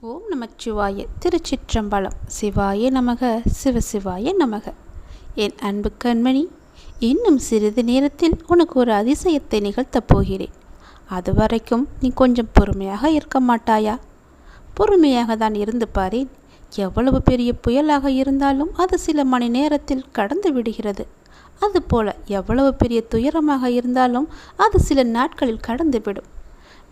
ஓம் நமச்சிவாய திருச்சிற்றம்பலம். சிவாய நமக சிவசிவாய நமக. என் அன்பு கண்மணி இன்னும் சிறிது நேரத்தில் உனக்கு ஒரு அதிசயத்தை நிகழ்த்தப் போகிறேன். அது வரைக்கும் நீ கொஞ்சம் பொறுமையாக இருக்க மாட்டாயா? பொறுமையாக தான் இருந்து பாரேன். எவ்வளவு பெரிய புயலாக இருந்தாலும் அது சில மணி நேரத்தில் கடந்து விடுகிறது. அதுபோல எவ்வளவு பெரிய துயரமாக இருந்தாலும் அது சில நாட்களில் கடந்துவிடும்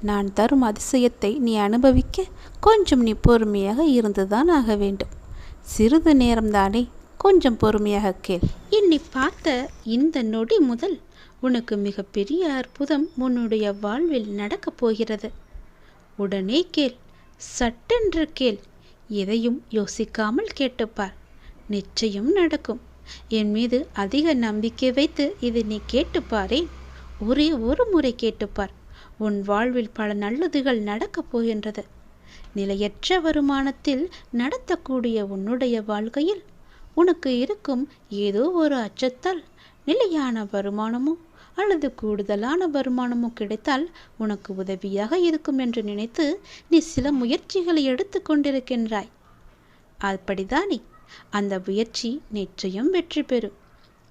நான் தரும் அதிசயத்தை நீ அனுபவிக்க கொஞ்சம் நீ பொறுமையாக இருந்துதான் ஆக வேண்டும். சிறிது நேரம்தானே கொஞ்சம் பொறுமையாக கேள். என்னை பார்த்த இந்த நொடி முதல் உனக்கு மிகப்பெரிய அற்புதம் உன்னுடைய வாழ்வில் நடக்கப் போகிறது. உடனே கேள் சட்டென்று கேள். எதையும் யோசிக்காமல் கேட்டுப்பார். நிச்சயம் நடக்கும். என் மீது அதிக நம்பிக்கை வைத்து இதை நீ கேட்டுப்பாரே. ஒரே ஒரு முறை கேட்டுப்பார். உன் வாழ்வில் பல நல்லதுகள் நடக்கப் போகின்றது. நிலையற்ற வருமானத்தில் நடத்தக்கூடிய உன்னுடைய வாழ்க்கையில் உனக்கு இருக்கும் ஏதோ ஒரு அச்சத்தால் நிலையான வருமானமோ அல்லது கூடுதலான வருமானமோ கிடைத்தால் உனக்கு உதவியாக இருக்கும் என்று நினைத்து நீ சில முயற்சிகளை எடுத்து கொண்டிருக்கின்றாய். அப்படிதானே அந்த முயற்சி நிச்சயம் வெற்றி பெறும்.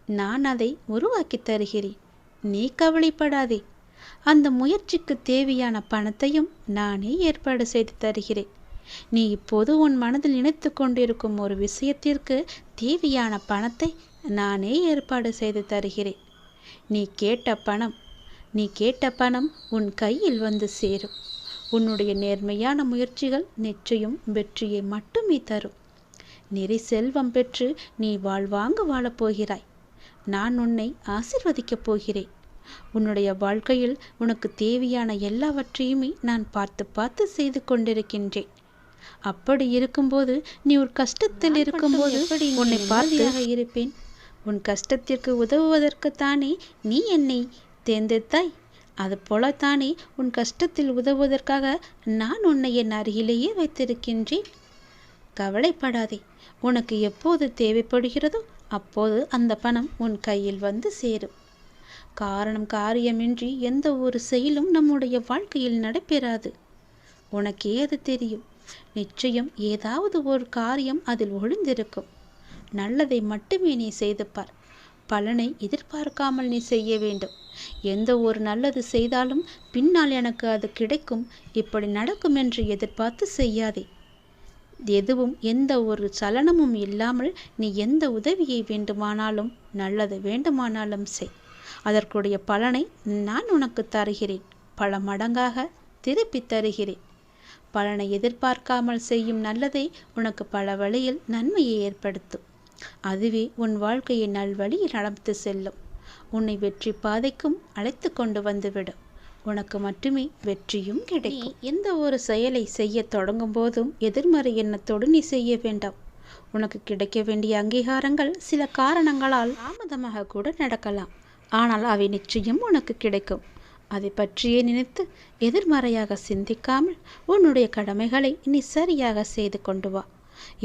நான் அதை உருவாக்கி தருகிறேன். நீ கவலைப்படாதே. அந்த முயற்சிக்கு தேவையான பணத்தையும் நானே ஏற்பாடு செய்து தருகிறேன். நீ இப்போது உன் மனதில் நினைத்து கொண்டிருக்கும் ஒரு விஷயத்திற்கு தேவையான பணத்தை நானே ஏற்பாடு செய்து தருகிறேன். நீ கேட்ட பணம் நீ கேட்ட பணம் உன் கையில் வந்து சேரும். உன்னுடைய நேர்மையான முயற்சிகள் நிச்சயம் வெற்றியை மட்டுமே தரும். நெறி செல்வம் பெற்று நீ வாழ்வாங்கு வாழப்போகிறாய் நான் உன்னை ஆசிர்வதிக்கப் போகிறேன். உன்னுடைய வாழ்க்கையில் உனக்கு தேவையான எல்லாவற்றையுமே நான் பார்த்து பார்த்து செய்து கொண்டிருக்கின்றேன். அப்படி இருக்கும்போது நீ ஒரு கஷ்டத்தில் இருக்கும்போது உன்னை பார்த்து இருப்பேன்? உன் கஷ்டத்திற்கு உதவுவதற்குத்தானே நீ என்னை தேர்ந்தெடுத்தாய். அது போலத்தானே உன் கஷ்டத்தில் உதவுவதற்காக நான் உன்னை என் அருகிலேயே வைத்திருக்கின்றேன். கவலைப்படாதே. உனக்கு எப்போது தேவைப்படுகிறதோ அப்போது அந்த பணம் உன் கையில் வந்து சேரும். காரணம் காரியமின்றி எந்த ஒரு செயலும் நம்முடைய வாழ்க்கையில் நடைபெறாது. உனக்கே அது தெரியும். நிச்சயம் ஏதாவது ஒரு காரியம் அதில் ஒளிந்திருக்கும். நல்லதை மட்டுமே நீ செய்து பார். பலனை எதிர்பார்க்காமல் நீ செய்ய வேண்டும். எந்த ஒரு நல்லது செய்தாலும் பின்னால் எனக்கு அது கிடைக்கும். இப்படி நடக்கும் என்று எதிர்பார்த்து செய்யாதே. எதுவும் எந்த ஒரு சலனமும் இல்லாமல் நீ எந்த உதவியை வேண்டுமானாலும் நல்லது வேண்டுமானாலும் செய். அதற்குடைய பலனை நான் உனக்கு தருகிறேன். பல மடங்காக திருப்பி தருகிறேன். பலனை எதிர்பார்க்காமல் செய்யும் நல்லதை உனக்கு பல வழியில் நன்மையை ஏற்படுத்தும். அதுவே உன் வாழ்க்கையை நல்வழியில் நடந்து செல்லும். உன்னை வெற்றி பாதைக்கும் அழைத்து கொண்டு வந்துவிடும். உனக்கு மட்டுமே வெற்றியும் கிடைக்கும். எந்த ஒரு செயலை செய்ய தொடங்கும் போதும் எதிர்மறை எண்ணத்தோடு நீ செய்ய வேண்டாம். உனக்கு கிடைக்க வேண்டிய அங்கீகாரங்கள் சில காரணங்களால் தாமதமாக கூட நடக்கலாம். ஆனால் அவை நிச்சயம் உனக்கு கிடைக்கும். அதை பற்றியே நினைத்து எதிர்மறையாக சிந்திக்காமல் உன்னுடைய கடமைகளை நீ சரியாக செய்து கொண்டு வா.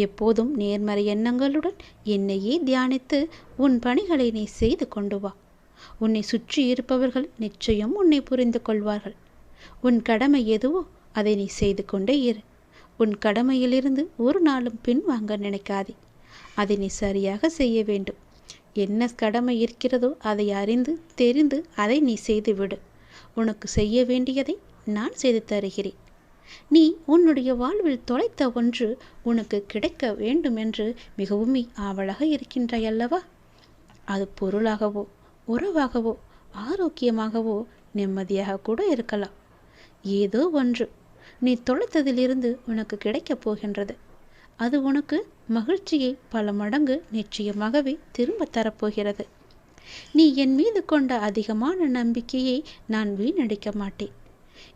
எப்போதும் நேர்மறை எண்ணங்களுடன் என்னையே தியானித்து உன் பணிகளை நீ செய்து கொண்டு வா. உன்னை சுற்றி இருப்பவர்கள் நிச்சயம் உன்னை புரிந்து கொள்வார்கள். உன் கடமை எதுவோ அதை நீ செய்து கொண்டே இரு. உன் கடமையிலிருந்து ஒரு நாளும் பின்வாங்க நினைக்காதே. அதை நீ சரியாக செய்ய வேண்டும். என்ன கடமை இருக்கிறதோ அதை அறிந்து தெரிந்து அதை நீ செய்துவிடு. உனக்கு செய்ய வேண்டியதை நான் செய்து தருகிறேன். நீ உன்னுடைய வாழ்வில் தொலைத்த ஒன்று உனக்கு கிடைக்க வேண்டும் என்று மிகவும் ஆவலாக இருக்கின்றாய் அல்லவா அது பொருளாகவோ உறவாகவோ ஆரோக்கியமாகவோ நிம்மதியாக கூட இருக்கலாம். ஏதோ ஒன்று. நீ தொலைத்ததிலிருந்து உனக்கு கிடைக்கப் போகின்றது. அது உனக்கு மகிழ்ச்சியை பல மடங்கு நிச்சயமாகவே திரும்ப தரப்போகிறது. நீ என் மீது கொண்ட அதிகமான நம்பிக்கையை நான் வீணடிக்க மாட்டேன்.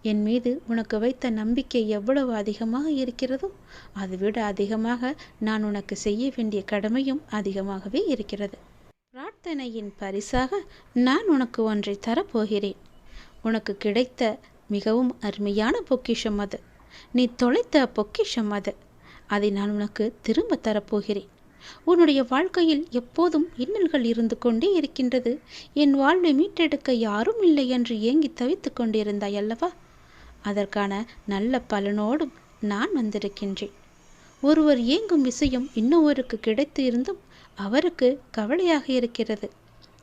என் மீது உனக்கு வைத்த நம்பிக்கை எவ்வளவு அதிகமாக இருக்கிறதோ அதைவிட அதிகமாக நான் உனக்கு செய்ய வேண்டிய கடமையும் அதிகமாகவே இருக்கிறது. பிரார்த்தனையின் பரிசாக நான் உனக்கு ஒன்றை தரப்போகிறேன். உனக்கு கிடைத்த மிகவும் அருமையான பொக்கிஷம் அது. நீ தொலைத்த பொக்கிஷம் அது. அதை நான் உனக்கு திரும்ப தரப்போகிறேன். உன்னுடைய வாழ்க்கையில் எப்போதும் இன்னல்கள் இருந்து கொண்டே இருக்கின்றது. என் வாழ்வை மீட்டெடுக்க யாரும் இல்லை என்று ஏங்கி தவித்து கொண்டிருந்தாய் அல்லவா? அதற்கான நல்ல பலனோடும் நான் வந்திருக்கின்றேன். ஒருவர் ஏங்கும் விஷயம் இன்னொருவருக்கு கிடைத்து இருந்தும் அவருக்கு கவலையாக இருக்கிறது.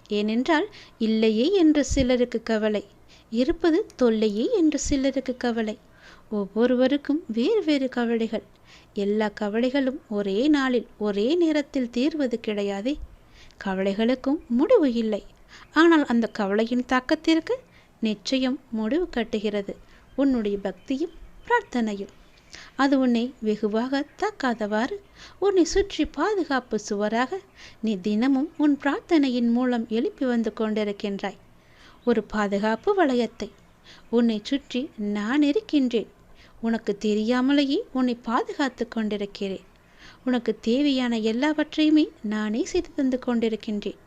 ஏனென்றால் இல்லையே என்று சிலருக்கு கவலை இருப்பது தொல்லையே என்று சிலருக்கு கவலை. ஒவ்வொருவருக்கும் வேறு வேறு கவலைகள். எல்லா கவலைகளும் ஒரே நாளில் ஒரே நேரத்தில் தீர்வது கிடையாதே. கவலைகளுக்கும் முடிவு இல்லை. ஆனால் அந்த கவலையின் தாக்கத்திற்கு நிச்சயம் முடிவு கட்டுகிறது. உன்னுடைய பக்தியும் பிரார்த்தனையும். அது உன்னை வெகுவாக தாக்காதவாறு உன்னை சுற்றி பாதுகாப்பு சுவராக நீ தினமும் உன் பிரார்த்தனையின் மூலம் எழுப்பி வந்து கொண்டிருக்கின்றாய். ஒரு பாதுகாப்பு வளையத்தை உன்னை சுற்றி நான் இருக்கின்றேன். உனக்கு தெரியாமலேயே உன்னை பாதுகாத்து கொண்டிருக்கிறேன். உனக்கு தேவையான எல்லாவற்றையுமே நானே செய்து தந்து கொண்டிருக்கின்றேன்.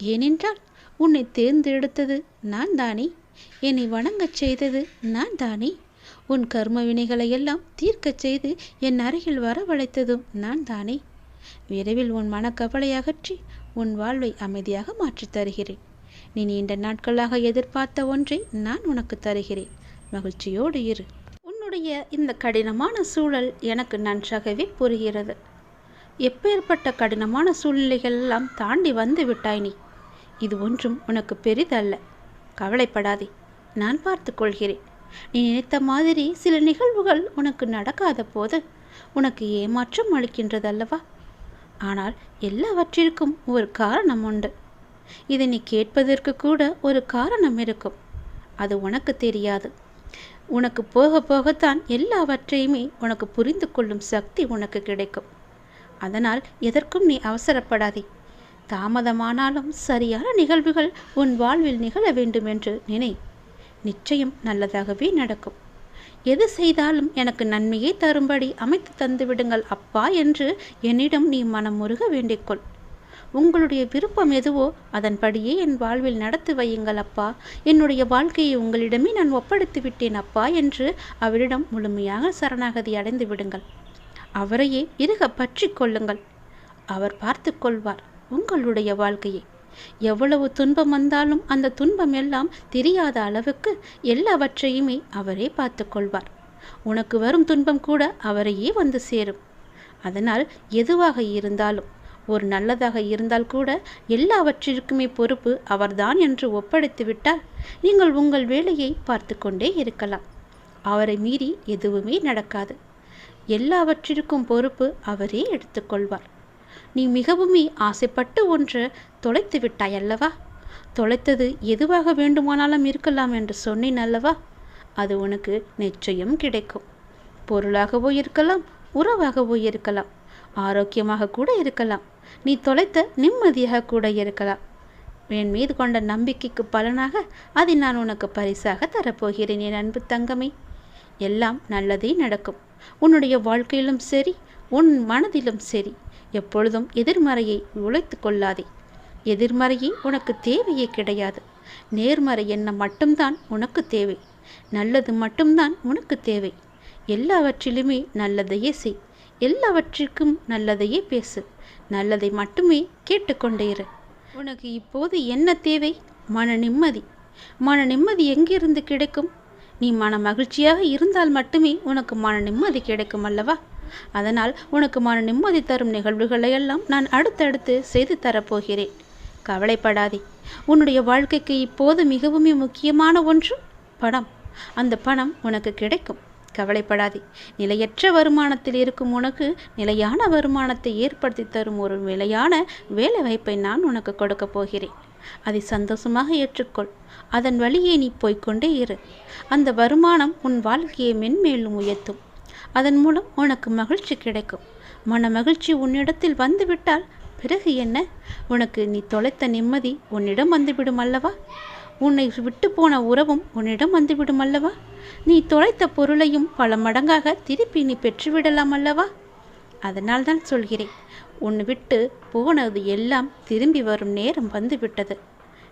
ஏனென்றால் உன்னை தேர்ந்தெடுத்தது நான் தானே. என்னை வணங்கச் செய்தது நான் தானே. உன் கர்ம வினைகளை எல்லாம் தீர்க்கச் செய்து என் அருகில் வரவழைத்ததும் நான் தானே. விரைவில் உன் மனக்கவலை அகற்றி உன் வாழ்வை அமைதியாக மாற்றித் தருகிறேன். நீ நீண்ட நாட்களாக எதிர்பார்த்த ஒன்றை நான் உனக்கு தருகிறேன். மகிழ்ச்சியோடு இரு. உன்னுடைய இந்த கடினமான சூழல் எனக்கு நன்றாகவே புரிகிறது. எப்பேற்பட்ட கடினமான சூழ்நிலைகள் எல்லாம் தாண்டி வந்து விட்டாய் நீ? இது ஒன்றும் உனக்கு பெரிதல்ல. கவலைப்படாதே நான் பார்த்து கொள்கிறேன். நீ நினைத்த மாதிரி சில நிகழ்வுகள் உனக்கு நடக்காத போது உனக்கு ஏமாற்றம் அளிக்கின்றது அல்லவா ஆனால் எல்லாவற்றிற்கும் ஒரு காரணம் உண்டு. இதை நீ கேட்பதற்கு கூட ஒரு காரணம் இருக்கும். அது உனக்கு தெரியாது. உனக்கு போக போகத்தான் எல்லாவற்றையுமே உனக்கு புரிந்து கொள்ளும் சக்தி உனக்கு கிடைக்கும். அதனால் எதற்கும் நீ அவசரப்படாதே. தாமதமானாலும் சரியான நிகழ்வுகள் உன் வாழ்வில் நிகழ வேண்டும் என்று நினை. நிச்சயம் நல்லதாகவே நடக்கும். எது செய்தாலும் எனக்கு நன்மையே தரும்படி அமைத்து தந்துவிடுங்கள் அப்பா என்று என்னிடம் நீ மனம் முருக வேண்டிக்கொள் உங்களுடைய விருப்பம் எதுவோ அதன்படியே என் வாழ்வில் நடத்தி வையுங்கள் அப்பா. என்னுடைய வாழ்க்கையை உங்களிடமே நான் ஒப்படைத்து விட்டேன் அப்பா என்று அவரிடம் முழுமையாக சரணாகதி அடைந்து விடுங்கள். அவரையே இருக பற்றி கொள்ளுங்கள். அவர் பார்த்து கொள்வார் உங்களுடைய வாழ்க்கையை. எவ்வளவு துன்பம் வந்தாலும் அந்த துன்பம் எல்லாம் தெரியாத அளவுக்கு எல்லாவற்றையுமே அவரே பார்த்து கொள்வார். உனக்கு வரும் துன்பம் கூட அவரையே வந்து சேரும். அதனால் எதுவாக இருந்தாலும் ஒரு நல்லதாக இருந்தால் கூட எல்லாவற்றிற்குமே பொறுப்பு அவர்தான் என்று ஒப்படைத்துவிட்டால் நீங்கள் உங்கள் வேலையை பார்த்து கொண்டே இருக்கலாம். அவரை மீறி எதுவுமே நடக்காது. எல்லாவற்றிற்கும் பொறுப்பு அவரே எடுத்துக்கொள்வார். நீ மிகவுமே ஆசைப்பட்டு ஒன்று தொலைத்து விட்டாய் அல்லவா? தொலைத்தது எதுவாக வேண்டுமானாலும் இருக்கலாம் என்று சொன்னேன் அல்லவா? அது உனக்கு நிச்சயம் கிடைக்கும். பொருளாகவோ இருக்கலாம் உறவாகவோ இருக்கலாம். ஆரோக்கியமாக கூட இருக்கலாம். நீ தொலைத்த நிம்மதியாக கூட இருக்கலாம். என் மீது கொண்ட நம்பிக்கைக்கு பலனாக அதை நான் உனக்கு பரிசாக தரப்போகிறேன் என் அன்பு தங்கமே. எல்லாம் நல்லதே நடக்கும். உன்னுடைய வாழ்க்கையிலும் சரி உன் மனதிலும் சரி எப்பொழுதும் எதிர்மறையை உழைத்து கொள்ளாதே. எதிர்மறையே உனக்கு தேவையே கிடையாது. நேர்மறை எண்ணம் மட்டும்தான் உனக்கு தேவை. நல்லது மட்டும்தான் உனக்கு தேவை. எல்லாவற்றிலுமே நல்லதையே செய். எல்லாவற்றிற்கும் நல்லதையே பேசு. நல்லதை மட்டுமே கேட்டுக்கொண்டே இரு. உனக்கு இப்போது என்ன தேவை? மன நிம்மதி. மன நிம்மதி எங்கிருந்து கிடைக்கும்? நீ மன மகிழ்ச்சியாக இருந்தால் மட்டுமே உனக்கு மன நிம்மதி கிடைக்கும் அல்லவா? அதனால் உனக்கு மன நிம்மதி தரும் நிகழ்வுகளை எல்லாம் நான் அடுத்தடுத்து செய்து தரப்போகிறேன். கவலைப்படாதே. உன்னுடைய வாழ்க்கைக்கு இப்போது மிகவும் முக்கியமான ஒன்று பணம். அந்த பணம் உனக்கு கிடைக்கும். கவலைப்படாதே. நிலையற்ற வருமானத்தில் இருக்கும் உனக்கு நிலையான வருமானத்தை ஏற்படுத்தி தரும் ஒரு நிலையான வேலை வாய்ப்பை நான் உனக்கு கொடுக்க போகிறேன். அதை சந்தோஷமாக ஏற்றுக்கொள். அதன் வழியே நீ போய்கொண்டே இரு. அந்த வருமானம் உன் வாழ்க்கையை மென்மேலும் உயர்த்தும். அதன் மூலம் உனக்கு மகிழ்ச்சி கிடைக்கும். மன மகிழ்ச்சி உன்னிடத்தில் வந்துவிட்டால் பிறகு என்ன? உனக்கு நீ தொலைத்த நிம்மதி உன்னிடம் வந்துவிடும் அல்லவா? உன்னை விட்டு போன உறவும் உன்னிடம் வந்துவிடும் அல்லவா? நீ தொலைத்த பொருளையும் பல மடங்காக திருப்பி நீ பெற்றுவிடலாம் அல்லவா? அதனால் தான் சொல்கிறேன் உன்னை விட்டு போனது எல்லாம் திரும்பி வரும் நேரம் வந்துவிட்டது.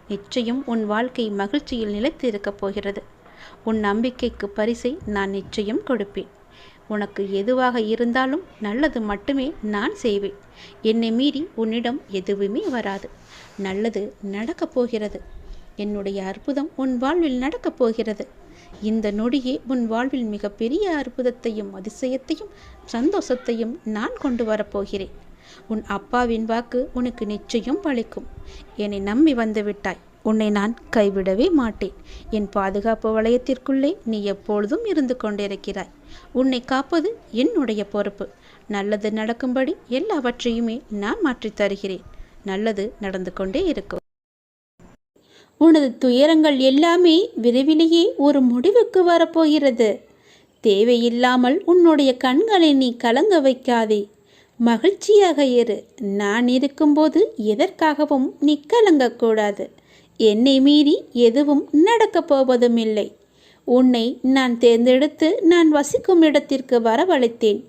நிச்சயம் உன் வாழ்க்கை மகிழ்ச்சியில் நிலைத்து இருக்கப் போகிறது. உன் நம்பிக்கைக்கு பரிசை நான் நிச்சயம் கொடுப்பேன். உனக்கு எதுவாக இருந்தாலும் நல்லது மட்டுமே நான் செய்வேன். என்னை மீறி உன்னிடம் எதுவுமே வராது. நல்லது நடக்கப் போகிறது. என்னுடைய அற்புதம் உன் வாழ்வில் நடக்கப் போகிறது. இந்த நொடியே உன் வாழ்வில் மிகப்பெரிய அற்புதத்தையும் அதிசயத்தையும் சந்தோஷத்தையும் நான் கொண்டு வரப்போகிறேன் உன் அப்பாவின் வாக்கு உனக்கு நிச்சயம் பழிக்கும் என்னை நம்பி வந்துவிட்டாய் உன்னை நான் கைவிடவே மாட்டேன். என் பாதுகாப்பு வளையத்திற்குள்ளே நீ எப்பொழுதும் இருந்து கொண்டிருக்கிறாய். உன்னை காப்பது என்னுடைய பொறுப்பு. நல்லது நடக்கும்படி எல்லாவற்றையுமே நான் மாற்றித் தருகிறேன். நல்லது நடந்து கொண்டே இருக்கும். உனது துயரங்கள் எல்லாமே விரைவிலேயே ஒரு முடிவுக்கு வரப்போகிறது. தேவையில்லாமல் உன்னுடைய கண்களை நீ கலங்க வைக்காதே. மகிழ்ச்சியாக இரு. நான் இருக்கும்போது எதற்காகவும் நீ கலங்கக்கூடாது. என்னை மீறி எதுவும் நடக்கப் போவதும் இல்லை உன்னை நான் தேர்ந்தெடுத்து நான் வசிக்கும் இடத்திற்கு வரவழைத்தேன்.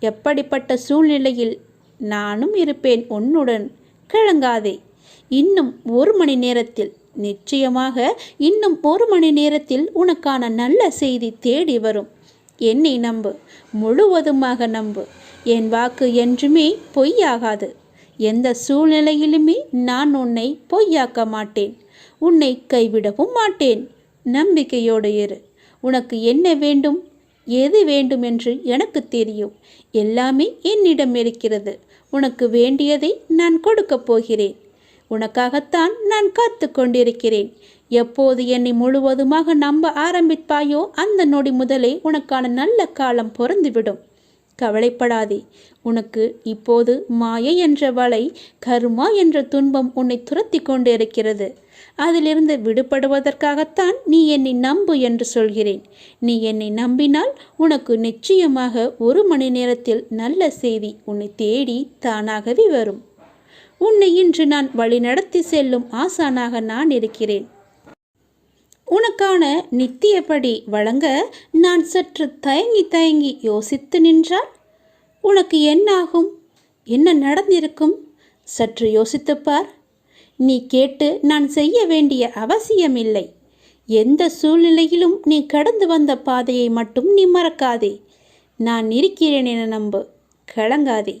எப்படிப்பட்ட சூழ்நிலையில் நானும் இருப்பேன் உன்னுடன். கிழங்காதே இன்னும் ஒரு மணி நேரத்தில் நிச்சயமாக இன்னும் ஒரு மணி நேரத்தில் உனக்கான நல்ல செய்தி தேடி வரும். என்னை நம்பு முழுவதுமாக நம்பு. என் வாக்கு என்றுமே பொய்யாகாது. எந்த சூழ்நிலையிலுமே நான் உன்னை பொய்யாக்க மாட்டேன். உன்னை கைவிடவும் மாட்டேன். நம்பிக்கையோடு இரு. உனக்கு என்ன வேண்டும் எது வேண்டும் என்று எனக்கு தெரியும். எல்லாமே என்னிடம் இருக்கிறது. உனக்கு வேண்டியதை நான் கொடுக்கப் போகிறேன். உனக்காகத்தான் நான் காத்து கொண்டிருக்கிறேன். எப்போது என்னை முழுவதுமாக நம்ப ஆரம்பிப்பாயோ அந்த நொடி முதலே உனக்கான நல்ல காலம் பொருந்துவிடும் கவலைப்படாதே. உனக்கு இப்போது மாயை என்ற வலை கருமா என்ற துன்பம் உன்னை துரத்தி கொண்டு இருக்கிறது அதிலிருந்து விடுபடுவதற்காகத்தான் நீ என்னை நம்பு என்று சொல்கிறேன். நீ என்னை நம்பினால் உனக்கு நிச்சயமாக ஒரு மணி நேரத்தில் நல்ல செய்தி உன்னை தேடி தானாகவே வரும். உன்னை இன்று நான் வழிநடத்தி செல்லும் ஆசானாக நான் இருக்கிறேன். உனக்கான நித்தியப்படி வழங்க நான் சற்று தயங்கி தயங்கி யோசித்து நின்றால் உனக்கு என்னாகும்? என்ன நடந்திருக்கும்? சற்று யோசித்துப்பார் நீ கேட்டு நான் செய்ய வேண்டிய அவசியமில்லை. எந்த சூழ்நிலையிலும் நீ கடந்து வந்த பாதையை மட்டும் நீ மறக்காதே. நான் இருக்கிறேன் என நம்பு. கலங்காதே.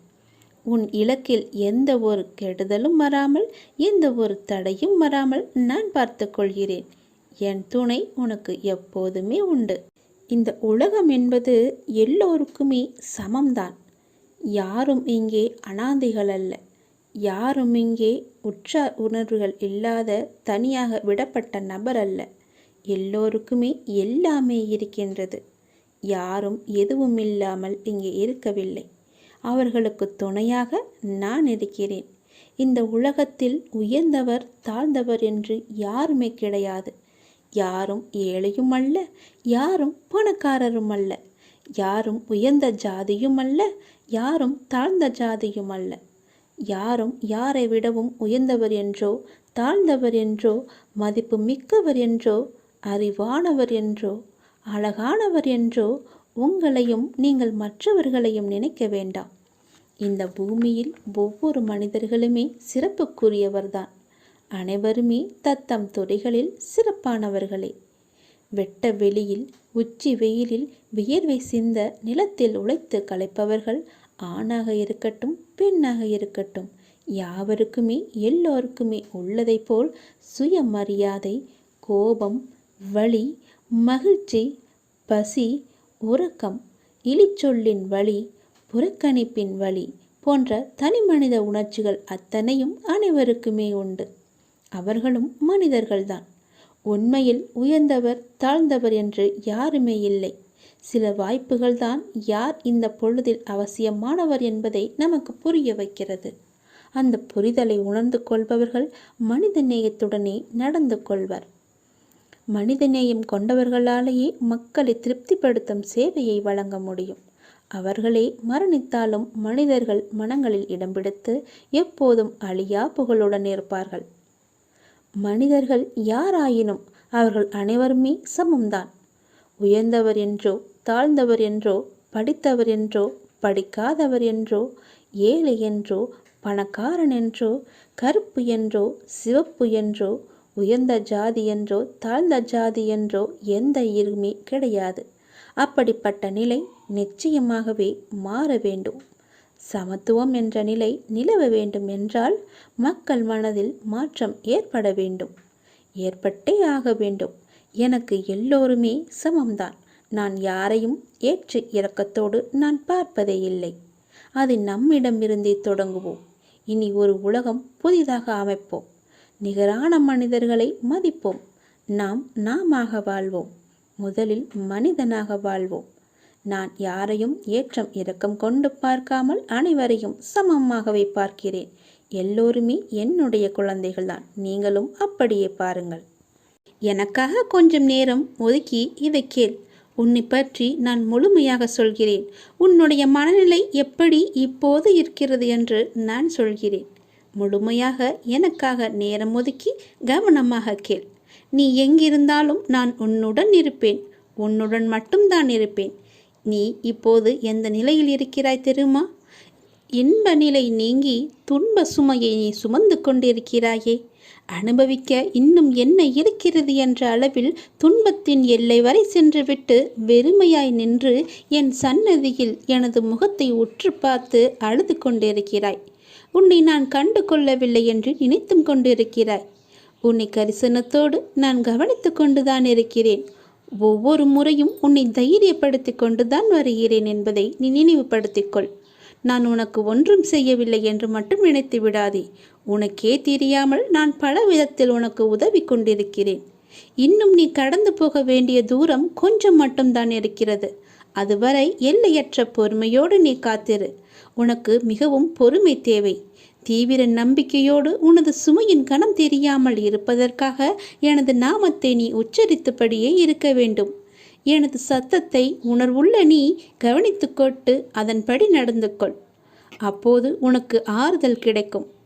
உன் இலக்கில் எந்த ஒரு கெடுதலும் வராமல் எந்த ஒரு தடையும் வராமல் நான் பார்த்து கொள்கிறேன். என் துணை உனக்கு எப்போதுமே உண்டு. இந்த உலகம் என்பது எல்லோருக்குமே சமம்தான். யாரும் இங்கே அனாதைகள் அல்ல. யாரும் இங்கே உற்றார் உணர்வுகள் இல்லாத தனியாக விடப்பட்ட நபர் அல்ல. எல்லோருக்குமே எல்லாமே இருக்கின்றது. யாரும் எதுவும் இல்லாமல் இங்கே இருக்கவில்லை. அவர்களுக்கு துணையாக நான் இருக்கிறேன். இந்த உலகத்தில் உயர்ந்தவர் தாழ்ந்தவர் என்று யாருமே கிடையாது. யாரும் ஏழையும் அல்ல யாரும் பணக்காரரும் அல்ல யாரும் உயர்ந்த ஜாதியும் அல்ல யாரும் தாழ்ந்த ஜாதியும் அல்ல. யாரும் யாரை விடவும் உயர்ந்தவர் என்றோ தாழ்ந்தவர் என்றோ மதிப்பு மிக்கவர் என்றோ அறிவானவர் என்றோ அழகானவர் என்றோ உங்களையும் நீங்கள் மற்றவர்களையும் நினைக்க வேண்டாம். இந்த பூமியில் ஒவ்வொரு மனிதர்களுமே சிறப்புக்குரியவர்தான். அனைவருமே தத்தம் துறைகளில் சிறப்பானவர்களே. வெட்ட வெளியில் உச்சி வெயிலில் வியர்வை சிந்த நிலத்தில் உழைத்து களைப்பவர்கள் ஆணாக இருக்கட்டும் பெண்ணாக இருக்கட்டும் யாவருக்குமே எல்லோருக்குமே உள்ளதைப் போல் சுயமரியாதை கோபம் வலி மகிழ்ச்சி பசி உறக்கம் இழிச்சொல்லின் வழி புறக்கணிப்பின் வழி போன்ற தனிமனித உணர்ச்சிகள் அத்தனையும் அனைவருக்குமே உண்டு. அவர்களும் மனிதர்கள்தான். உண்மையில் உயர்ந்தவர் தாழ்ந்தவர் என்று யாருமே இல்லை. சில வாய்ப்புகள்தான் யார் இந்த பொழுதில் அவசியமானவர் என்பதை நமக்கு புரிய வைக்கிறது. அந்த புரிதலை உணர்ந்து கொள்பவர்கள் மனித நேயத்துடனே நடந்து கொள்வர். மனிதநேயம் கொண்டவர்களாலேயே மக்களை திருப்திப்படுத்தும் சேவையை வழங்க முடியும். அவர்களே மரணித்தாலும் மனிதர்கள் மனங்களில் இடம் பிடித்து எப்போதும் அழியா புகழுடன் இருப்பார்கள். மனிதர்கள் யாராயினும் அவர்கள் அனைவருமே சமம்தான். உயர்ந்தவர் என்றோ தாழ்ந்தவர் என்றோ படித்தவர் என்றோ படிக்காதவர் என்றோ ஏழை என்றோ பணக்காரன் என்றோ கருப்பு என்றோ சிவப்பு என்றோ உயர்ந்த ஜாதி என்றோ தாழ்ந்த ஜாதி என்றோ எந்த இருமே கிடையாது. அப்படிப்பட்ட நிலை நிச்சயமாகவே மாற வேண்டும். சமத்துவம் என்ற நிலை நிலவ வேண்டும் என்றால் மக்கள் மனதில் மாற்றம் ஏற்பட வேண்டும். ஏற்பட்டே ஆக வேண்டும். எனக்கு எல்லோருமே சமம்தான். நான் யாரையும் ஏற்று இறக்கத்தோடு நான் பார்ப்பதே இல்லை. அது நம்மிடமிருந்தே தொடங்குவோம். இனி ஒரு உலகம் புதிதாக அமைப்போம். நிகரான மனிதர்களை மதிப்போம். நாம் நாமாக வாழ்வோம். முதலில் மனிதனாக வாழ்வோம். நான் யாரையும் ஏற்றம் இரக்கம் கொண்டு பார்க்காமல் அனைவரையும் சமமாகவே பார்க்கிறேன். எல்லோருமே என்னுடைய குழந்தைகள்தான். நீங்களும் அப்படியே பாருங்கள். எனக்காக கொஞ்சம் நேரம் ஒதுக்கி இதை கேள். உன்னை பற்றி நான் முழுமையாக சொல்கிறேன். உன்னுடைய மனநிலை எப்படி இப்போது இருக்கிறது என்று நான் சொல்கிறேன். முழுமையாக எனக்காக நேரம் ஒதுக்கி கவனமாக கேள். நீ எங்கிருந்தாலும் நான் உன்னுடன் இருப்பேன். உன்னுடன் மட்டும்தான் இருப்பேன். நீ இப்போது எந்த நிலையில் இருக்கிறாய் தெரியுமா? இன்ப நிலை நீங்கி துன்ப சுமையை நீ சுமந்து கொண்டிருக்கிறாயே. அனுபவிக்க இன்னும் என்ன இருக்கிறது என்ற அளவில் துன்பத்தின் எல்லை வரை சென்றுவிட்டு வெறுமையாய் நின்று என் சன்னதியில் எனது முகத்தை உற்று பார்த்து அழுது கொண்டிருக்கிறாய். உன்னை நான் கண்டு கொள்ளவில்லை என்று நினைத்தும் கொண்டிருக்கிறாய். உன்னை கரிசனத்தோடு நான் கவனித்து கொண்டுதான் இருக்கிறேன். ஒவ்வொரு முறையும் உன்னை தைரியப்படுத்தி கொண்டுதான் வருகிறேன் என்பதை நீ நினைவுபடுத்திக் கொள் நான் உனக்கு ஒன்றும் செய்யவில்லை என்று மட்டும் நினைத்து விடாதே. உனக்கே தெரியாமல் நான் பல விதத்தில் உனக்கு உதவி கொண்டிருக்கிறேன். இன்னும் நீ கடந்து போக வேண்டிய தூரம் கொஞ்சம் மட்டும்தான் இருக்கிறது. அதுவரை எல்லையற்ற பொறுமையோடு நீ காத்திரு. உனக்கு மிகவும் பொறுமை தேவை. தீவிர நம்பிக்கையோடு உனது சுமையின் கணம் தெரியாமல் இருப்பதற்காக எனது நாமத்தை நீ உச்சரித்தபடியே இருக்க வேண்டும். எனது சத்தத்தை உணர்வுள்ள நீ கவனித்துக்கொட்டு அதன்படி நடந்து கொள் அப்போது உனக்கு ஆறுதல் கிடைக்கும்.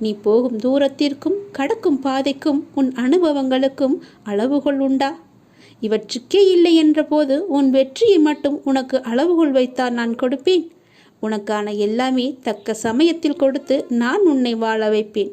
நீ போகும் தூரத்திற்கும் கடக்கும் பாதைக்கும் உன் அனுபவங்களுக்கும் அளவுகோல் உண்டா? இவற்றுக்கே இல்லை என்றபோது உன் வெற்றியை மட்டும் உனக்கு அளவுகோல் வைத்தால் நான் கொடுப்பேன். உனக்கான எல்லாமே தக்க சமயத்தில் கொடுத்து நான் உன்னை வாழ வைப்பேன்.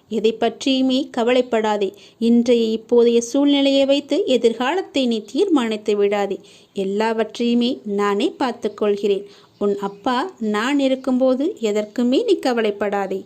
எதை பற்றியுமே கவலைப்படாதே. இன்றைய இப்போதைய சூழ்நிலையை வைத்து எதிர்காலத்தை நீ தீர்மானித்து விடாதே. எல்லாவற்றையுமே நானே பார்த்துக்கொள்கிறேன் உன் அப்பா நான் இருக்கும்போது எதற்குமே நீ கவலைப்படாதே.